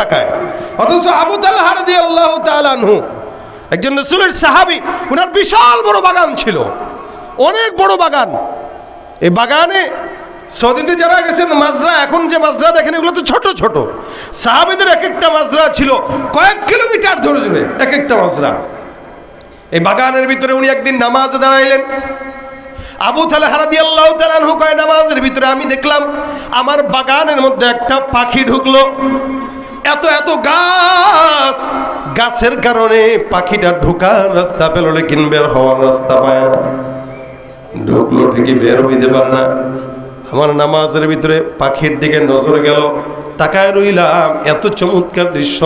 তাকায়। অথচ একজন সাহাবি বিশাল বাগান ছিল। অনেক বড় বাগান। এই বাগানে যারা গেছেন, মাজরা, এখন যে মাজরা দেখেন, এগুলো তো ছোট ছোট। সাহাবিদের এক একটা মাজরা ছিল কয়েক কিলোমিটার ধরে এক একটা মাজরা। এই বাগানের ভিতরে উনি একদিন নামাজে দাঁড়াইলেন। আবু হারাদি আল্লাহ নামাজের ভিতরে আমি দেখলাম, আমার বাগানের মধ্যে একটা পাখি ঢুকলো। এত এত গাছ। গাছের কারণে পাখিটা ঢোকার রাস্তা পেল লেকিন বের হওয়ার রাস্তা পায় না। ঢুকলো ঠিকই, বের হইতে পারে না। আমার নামাজের ভিতরে পাখির দিকে নজর গেল, তাকায় রইলাম এত চমৎকার দৃশ্য।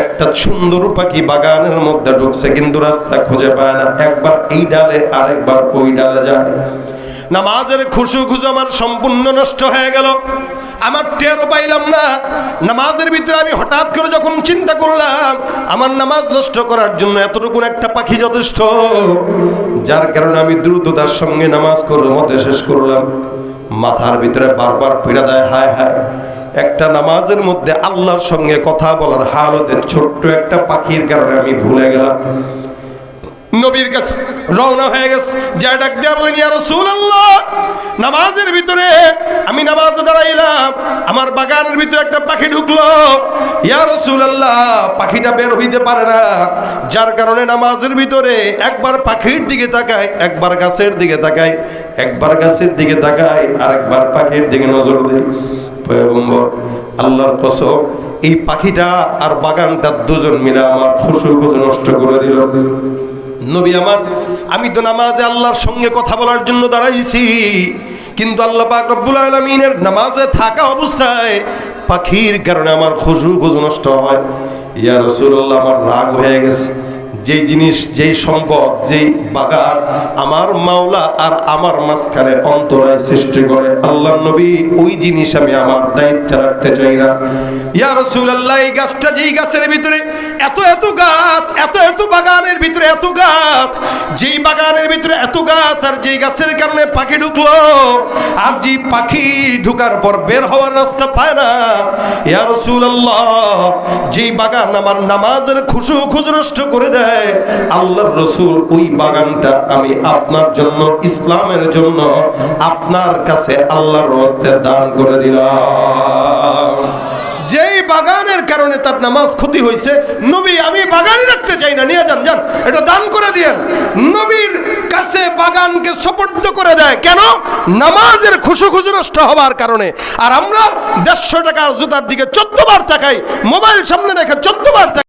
একটা সুন্দর পাখি বাগানের মধ্যে ঢুকছে, কিন্তু রাস্তা খুঁজে পায় না। একবার এই ডালে, আরেকবার ওই ডালে যায়। নামাজের খুশু খুশু আমার সম্পূর্ণ নষ্ট হয়ে গেল। আমার টেরও পাইলাম না। নামাজের ভিতরে আমি হঠাৎ করে যখন চিন্তা করলাম, আমার নামাজ নষ্ট করার জন্য এতটুকুন একটা পাখি যথেষ্ট। যার কারণে আমি দ্রুততার সঙ্গে নামাজ করে মধ্যে শেষ করলাম। মাথার ভিতরে বারবার পীড়া দেয়, হায় হায়। একটা নামাজের মধ্যে আল্লাহর সঙ্গে কথা বলার হালতে ছোট্ট একটা পাখির কারণে আমি ভুলে গেলাম। নবীর কাছে রওনা হয়ে গেছে। যা ডাক দেয়া বলেন, ইয়া রাসূলুল্লাহ নামাজের আমার বাগানের ভিতরে একটা পাখি ঢুকলো। ইয়া রাসূলুল্লাহ, পাখিটা বের হইতে পারে না। যার কারণে নামাজের ভিতরে একবার পাখির দিকে তাকায়, একবার গাছের দিকে তাকায়, একবার গাছের দিকে তাকায়, আরেকবার পাখির দিকে নজর দেয়। পয়গম্বর, আল্লাহর কসম, এই পাখিটা আর বাগানটা দুজন মিলে আমার খুশু নষ্ট করে দিল। নবী আমার, আমি তো নামাজে আল্লাহর সঙ্গে কথা বলার জন্য দাঁড়াইছি। কিন্তু আল্লাহ পাক রব্বুল আলমিনের নামাজে থাকা অবস্থায় পাখির কারণে আমার খুশু খুশু নষ্ট হয়। ইয়া রসুল্লাহ আমার রাগ হয়ে গেছে। যেই জিনিস, যেই সম্পদ, যেই বাগান আমার মাওলা আর আমার মাঝখানে অন্তরায় সৃষ্টি করে আল্লাহ নবী ওই জিনিস আমি আমার দায়িত্বে রাখতে চাই না। ইয়া রাসূলুল্লাহ, এই গাছটা যেই গাছের ভিতরে এত এত গাছ, এত এত বাগানের ভিতরে এত গাছ, যেই বাগানের ভিতরে গাছ যেই গাছের কারণে পাখি ঢুকলো, আর যে পাখি ঢুকার পর বের হওয়ার রাস্তা পায় না। ইয়া রাসূলুল্লাহ, যেই বাগান আমার নামাজের খুশু খুশু নষ্ট করে দেয়, আল্লাহর রসুল ওই বাগানটা আমি আপনার জন্য, ইসলামের জন্য আপনার কাছে আল্লাহর রস্তে দান করে দিলাম। যেই বাগানের কারণে তার নামাজ ক্ষতি হয়েছে নবী আমি বাগানই রাখতে চাই না, নিয়ে যান যান, এটা দান করে দিয়েন। সপর্দ করে দেয়। কেন? নামাজের খুশু খুশু নষ্ট হওয়ার কারণে। আর আমরা দেড়শো টাকার জুতার দিকে চোদ্দ বার তাকাই, মোবাইল সামনে রেখে চোদ্দ বার তাকাই।